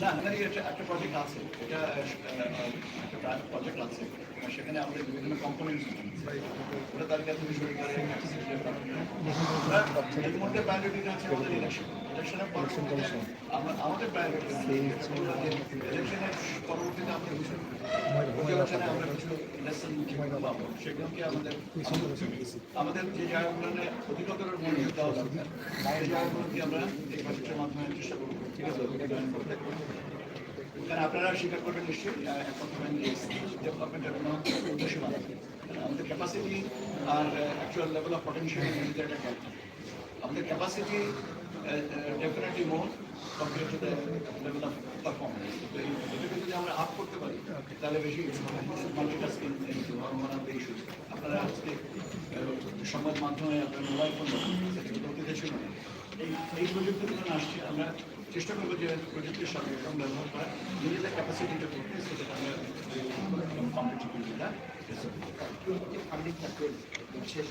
না আমাদের একটা প্রজেক্ট আছে। এটা একটা প্রজেক্ট আছে। সেখানে আমাদের বিভিন্ন কম্পোনেন্টস ওটা তার কাছে শুরু করে। এর মধ্যে প্রায়োরিটি আছে আমাদের ইলেকশন ইলেকশনের পরবর্তীতে আমরা আমাদের প্রায়োরিটি ইলেকশনের পরবর্তীতে আমরা আমাদের আপনারা স্বীকার করবেন নিশ্চয়ই আমাদের ক্যাপাসিটি আর অ্যাকচুয়াল লেভেল অফ গ্যাপ আমাদের capacity definitely more compare to the level of performance করতে পারি তাহলে বেশি মাল্টিটাস্কিং দ্য ইস্যুস আপনারা আজকে সংবাদ মাধ্যমে আপনার মোবাইল ফোন অতীতে ছিল। এই এই প্রযুক্তিগুলো আসছে আমরা চেষ্টা করব যে প্রযুক্তির সঙ্গে কম ব্যবহার করা নিজেদের ক্যাপাসিটিটা করতে সেটা আমরা কম্পিটিটিভিটিটা শেষ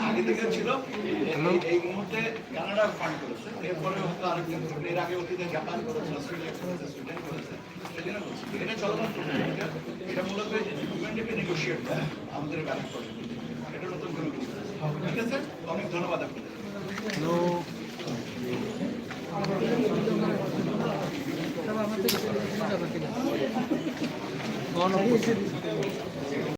আগে থেকে এই- মুহূর্তে কানাডা ফান্ড করেছে এরপরে হয়তো আরেকজন এর আগে অতীতে জাপান করেছে অস্ট্রেলিয়া করেছে চলমান এটা মূলত নেগোসিয়েট করে আমাদের এটা নতুন কোনো ঠিক আছে অনেক ধন্যবাদ আপনাদের Bộ nồi.